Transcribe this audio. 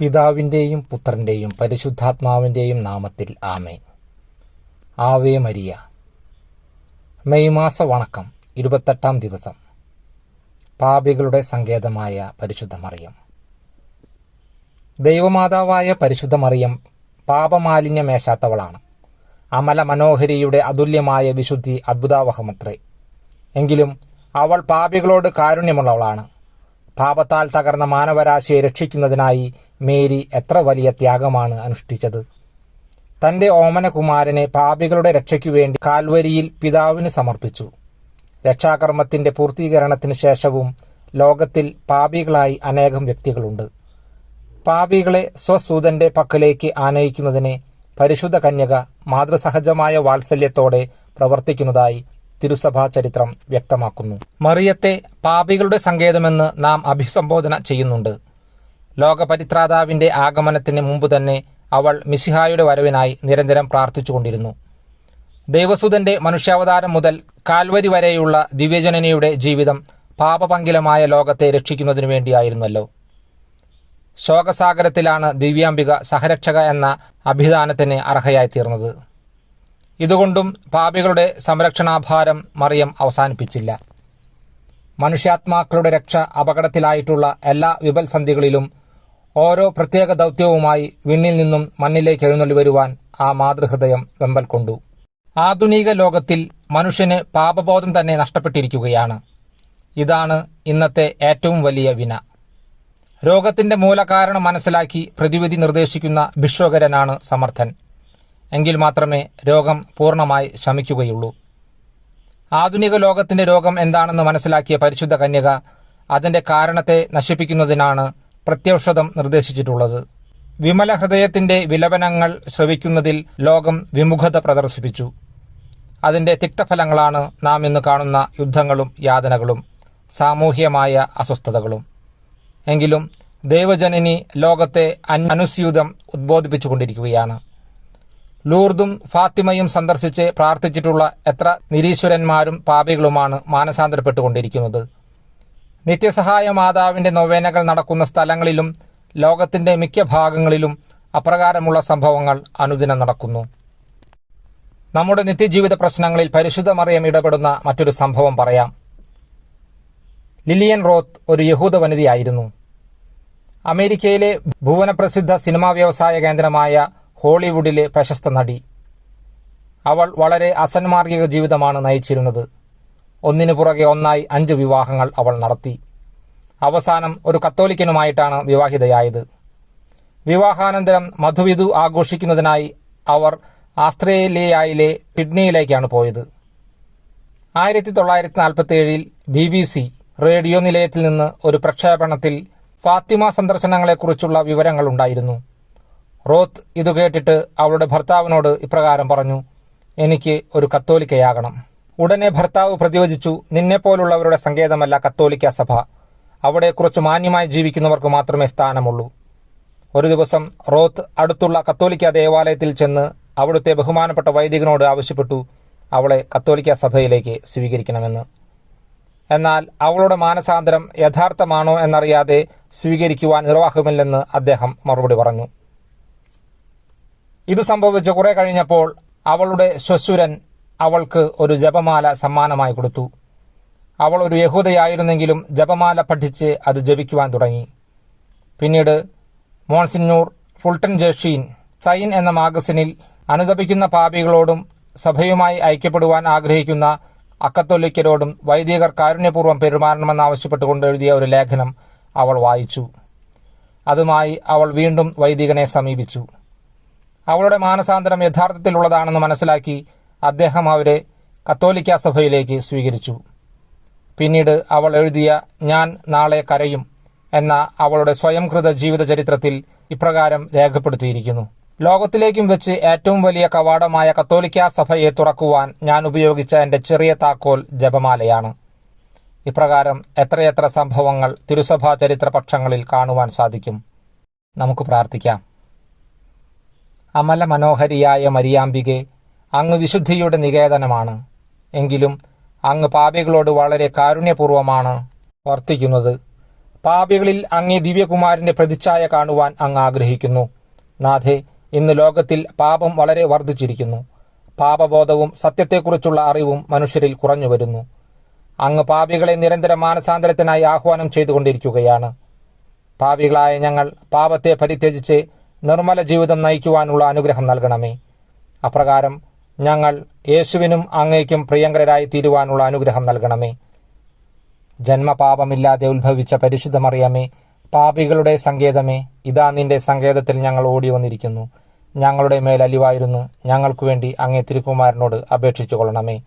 പിതാവിന്റെയും പുത്രന്റെയും പരിശുദ്ധാത്മാവിന്റെയും നാമത്തിൽ ആമേൻ. Ave Maria. മെയ് മാസ വണക്കം ഇരുപത്തെട്ടാം ദിവസം. പാപികളുടെ സങ്കേതമായ പരിശുദ്ധ മറിയം ദൈവമാതാവായ പരിശുദ്ധ മറിയം പാപമാലിന്യമേശാത്തവളാണ്. അമല മനോഹരിയുടെ അതുല്യമായ വിശുദ്ധി അത്ഭുതാവഹമത്രേ. എങ്കിലും അവൾ പാപികളോട് കാരുണ്യമുള്ളവളാണ്. പാപത്താൽ തകർന്ന മാനവരാശിയെ രക്ഷിക്കുന്നതിനായി മേരി എത്ര വലിയ ത്യാഗമാണ് അനുഷ്ഠിച്ചത്. തന്റെ ഓമനകുമാരനെ പാപികളുടെ രക്ഷയ്ക്കു വേണ്ടി കാൽവരിയിൽ പിതാവിന് സമർപ്പിച്ചു. രക്ഷാകർമ്മത്തിന്റെ പൂർത്തീകരണത്തിനു ശേഷവും ലോകത്തിൽ പാപികളായി അനേകം വ്യക്തികളുണ്ട്. പാപികളെ സ്വസൂതന്റെ പക്കലേക്ക് ആനയിക്കുന്നതിനെ പരിശുദ്ധ കന്യക മാതൃസഹജമായ വാത്സല്യത്തോടെ പ്രവർത്തിക്കുന്നതായി തിരുസഭാ ചരിത്രം വ്യക്തമാക്കുന്നു. മറിയത്തെ പാപികളുടെ സങ്കേതമെന്ന് നാം അഭിസംബോധന ചെയ്യുന്നുണ്ട്. ലോകപരിത്രാതാവിന്റെ ആഗമനത്തിന് മുമ്പ് തന്നെ അവൾ മിസിഹായുടെ വരവിനായി നിരന്തരം പ്രാർത്ഥിച്ചുകൊണ്ടിരുന്നു. ദൈവസുതന്റെ മനുഷ്യാവതാരം മുതൽ കാൽവരി വരെയുള്ള ദിവ്യജനനിയുടെ ജീവിതം പാപപങ്കിലമായ ലോകത്തെ രക്ഷിക്കുന്നതിനു വേണ്ടിയായിരുന്നല്ലോ. ശോകസാഗരത്തിലാണ് ദിവ്യാംബിക സഹരക്ഷക എന്ന അഭിധാനത്തിന് അർഹയായി തീർന്നത് ഇതുകൊണ്ടും പാപികളുടെ സംരക്ഷണാഭാരം മറിയം അവസാനിപ്പിച്ചില്ല. മനുഷ്യാത്മാക്കളുടെ രക്ഷ അപകടത്തിലായിട്ടുള്ള എല്ലാ വിപൽസന്ധികളിലും ഓരോ പ്രത്യേക ദൗത്യവുമായി വിണ്ണിൽ നിന്നും മണ്ണിലേക്ക് എഴുന്നള്ളി വരുവാൻ ആ മാതൃഹൃദയം വെമ്പൽ കൊണ്ടു. ആധുനിക ലോകത്തിൽ മനുഷ്യന് പാപബോധം തന്നെ നഷ്ടപ്പെട്ടിരിക്കുകയാണ്. ഇതാണ് ഇന്നത്തെ ഏറ്റവും വലിയ വിന. രോഗത്തിന്റെ മൂലകാരണം മനസ്സിലാക്കി പ്രതിവിധി നിർദ്ദേശിക്കുന്ന ഭിക്ഷോകരനാണ് സമർത്ഥൻ. എങ്കിൽ മാത്രമേ രോഗം പൂർണമായി ശമിക്കുകയുള്ളൂ. ആധുനിക ലോകത്തിന്റെ രോഗം എന്താണെന്ന് മനസ്സിലാക്കിയ പരിശുദ്ധ കന്യക അതിന്റെ കാരണത്തെ നശിപ്പിക്കുന്നതിനാണ് പ്രത്യൗഷധം നിർദ്ദേശിച്ചിട്ടുള്ളത്. വിമല ഹൃദയത്തിന്റെ വിലപനങ്ങൾ ശ്രവിക്കുന്നതിൽ ലോകം വിമുഖത പ്രദർശിപ്പിച്ചു. അതിന്റെ തിക്തഫലങ്ങളാണ് നാം ഇന്ന് കാണുന്ന യുദ്ധങ്ങളും യാതനകളും സാമൂഹ്യമായ അസ്വസ്ഥതകളും. എങ്കിലും ദൈവജനനി ലോകത്തെ അനുസ്യൂതം ഉദ്ബോധിപ്പിച്ചുകൊണ്ടിരിക്കുകയാണ്. ലൂർദും ഫാത്തിമയും സന്ദർശിച്ച് പ്രാർത്ഥിച്ചിട്ടുള്ള എത്ര നിരീശ്വരന്മാരും പാപികളുമാണ് മാനസാന്തരപ്പെട്ടുകൊണ്ടിരിക്കുന്നത്. നിത്യസഹായ മാതാവിന്റെ നൊവേനകൾ നടക്കുന്ന സ്ഥലങ്ങളിലും ലോകത്തിന്റെ മിക്ക ഭാഗങ്ങളിലും അപ്രകാരമുള്ള സംഭവങ്ങൾ അനുദിനം നടക്കുന്നു. നമ്മുടെ നിത്യജീവിത പ്രശ്നങ്ങളിൽ പരിശുദ്ധ മറിയം ഇടപെടുന്ന മറ്റൊരു സംഭവം പറയാം. ലിലിയൻ റോത്ത് ഒരു യഹൂദ വനിതയായിരുന്നു. അമേരിക്കയിലെ ഭുവനപ്രസിദ്ധ സിനിമാ വ്യവസായ കേന്ദ്രമായ ഹോളിവുഡിലെ പ്രശസ്ത നടി. അവൾ വളരെ അസന്മാർഗിക ജീവിതമാണ് നയിച്ചിരുന്നത്. ഒന്നിനു പുറകെ ഒന്നായി അഞ്ച് വിവാഹങ്ങൾ അവൾ നടത്തി. അവസാനം ഒരു കത്തോലിക്കനുമായിട്ടാണ് വിവാഹിതയായത്. വിവാഹാനന്തരം മധുവിധു ആഘോഷിക്കുന്നതിനായി അവർ ആസ്ട്രേലിയയിലെ സിഡ്നിയിലേക്കാണ് പോയത്. ആയിരത്തി തൊള്ളായിരത്തി നാൽപ്പത്തി ഏഴിൽ ബി ബി സി റേഡിയോ നിലയത്തിൽ നിന്ന് ഒരു പ്രക്ഷേപണത്തിൽ ഫാത്തിമ സന്ദർശനങ്ങളെക്കുറിച്ചുള്ള വിവരങ്ങളുണ്ടായിരുന്നു റോത്ത് ഇത് കേട്ടിട്ട് അവളുടെ ഭർത്താവിനോട് ഇപ്രകാരം പറഞ്ഞു എനിക്ക് ഒരു കത്തോലിക്കയാകണം. ഉടനെ ഭർത്താവ് പ്രതിവചിച്ചു നിന്നെപ്പോലുള്ളവരുടെ സങ്കേതമല്ല കത്തോലിക്ക സഭ. അവിടെ കുറച്ച് മാന്യമായി ജീവിക്കുന്നവർക്ക് മാത്രമേ സ്ഥാനമുള്ളൂ. ഒരു ദിവസം റോത്ത് അടുത്തുള്ള കത്തോലിക്ക ദേവാലയത്തിൽ ചെന്ന് അവിടുത്തെ ബഹുമാനപ്പെട്ട വൈദികനോട് ആവശ്യപ്പെട്ടു അവളെ കത്തോലിക്ക സഭയിലേക്ക് സ്വീകരിക്കണമെന്ന്. എന്നാൽ അവളുടെ മാനസാന്തരം യഥാർത്ഥമാണോ എന്നറിയാതെ സ്വീകരിക്കുവാൻ നിർവാഹമില്ലെന്ന് അദ്ദേഹം മറുപടി പറഞ്ഞു. ഇത് സംഭവിച്ച കുറെ കഴിഞ്ഞപ്പോൾ അവളുടെ ശ്വശുരൻ അവൾക്ക് ഒരു ജപമാല സമ്മാനമായി കൊടുത്തു. അവൾ ഒരു യഹൂദയായിരുന്നെങ്കിലും ജപമാല പഠിച്ച് അത് ജപിക്കുവാൻ തുടങ്ങി. പിന്നീട് മോൺസിന്നൂർ ഫുൾട്ടൻ ജഷീൻ സൈൻ എന്ന മാഗസിനിൽ അനുദപിക്കുന്ന പാപികളോടും സഭയുമായി ഐക്യപ്പെടുവാൻ ആഗ്രഹിക്കുന്ന അക്കത്തൊല്ലിക്കരോടും വൈദികർ കാരുണ്യപൂർവം പെരുമാറണമെന്നാവശ്യപ്പെട്ടുകൊണ്ട് എഴുതിയ ഒരു ലേഖനം അവൾ വായിച്ചു. അതുമായി അവൾ വീണ്ടും വൈദികനെ സമീപിച്ചു. അവളുടെ മാനസാന്തരം യഥാർത്ഥത്തിലുള്ളതാണെന്ന് മനസ്സിലാക്കി അദ്ദേഹം അവരെ കത്തോലിക്ക സഭയിലേക്ക് സ്വീകരിച്ചു. പിന്നീട് അവൾ എഴുതിയ ഞാൻ നാളെ കരയും എന്ന അവളുടെ സ്വയംകൃത ജീവിത ചരിത്രത്തിൽ ഇപ്രകാരം രേഖപ്പെടുത്തിയിരിക്കുന്നു. ലോകത്തിലേക്കും വെച്ച് ഏറ്റവും വലിയ കവാടമായ കത്തോലിക്ക സഭയെ തുറക്കുവാൻ ഞാൻ ഉപയോഗിച്ച എന്റെ ചെറിയ താക്കോൽ ജപമാലയാണ്. ഇപ്രകാരം എത്രയെത്ര സംഭവങ്ങൾ തിരുസഭാ ചരിത്ര പക്ഷങ്ങളിൽ കാണുവാൻ സാധിക്കും. നമുക്ക് പ്രാർത്ഥിക്കാം. അമല മനോഹരിയായ മരിയാമ്പികെ അങ്ങ് വിശുദ്ധിയുടെ നികേതനമാണ്. എങ്കിലും അങ്ങ് പാപികളോട് വളരെ കാരുണ്യപൂർവമാണ് വർത്തിക്കുന്നത്. പാപികളിൽ അങ്ങേ ദിവ്യകുമാരന്റെ പ്രതിച്ഛായ കാണുവാൻ അങ്ങ് ആഗ്രഹിക്കുന്നു. നാഥേ ഇന്ന് ലോകത്തിൽ പാപം വളരെ വർദ്ധിച്ചിരിക്കുന്നു. പാപബോധവും സത്യത്തെക്കുറിച്ചുള്ള അറിവും മനുഷ്യരിൽ കുറഞ്ഞു വരുന്നു അങ്ങ് പാപികളെ നിരന്തര മാനസാന്തരത്തിനായി ആഹ്വാനം ചെയ്തുകൊണ്ടിരിക്കുകയാണ്. പാപികളായ ഞങ്ങൾ പാപത്തെ പരിത്യജിച്ച് നിർമ്മല ജീവിതം നയിക്കുവാനുള്ള അനുഗ്രഹം നൽകണമേ. അപ്രകാരം ഞങ്ങൾ യേശുവിനും അങ്ങേക്കും പ്രിയങ്കരായി തീരുവാനുള്ള അനുഗ്രഹം നൽകണമേ. ജന്മപാപമില്ലാതെ ഉത്ഭവിച്ച പരിശുദ്ധമറിയമേ പാപികളുടെ സങ്കേതമേ ഇതാ നിന്റെ സങ്കേതത്തിൽ ഞങ്ങൾ ഓടി വന്നിരിക്കുന്നു ഞങ്ങളുടെ മേൽ അലിവായിരുന്നു ഞങ്ങൾക്കു വേണ്ടി അങ്ങേ തിരുക്കുമാരനോട് അപേക്ഷിച്ചു കൊള്ളണമേ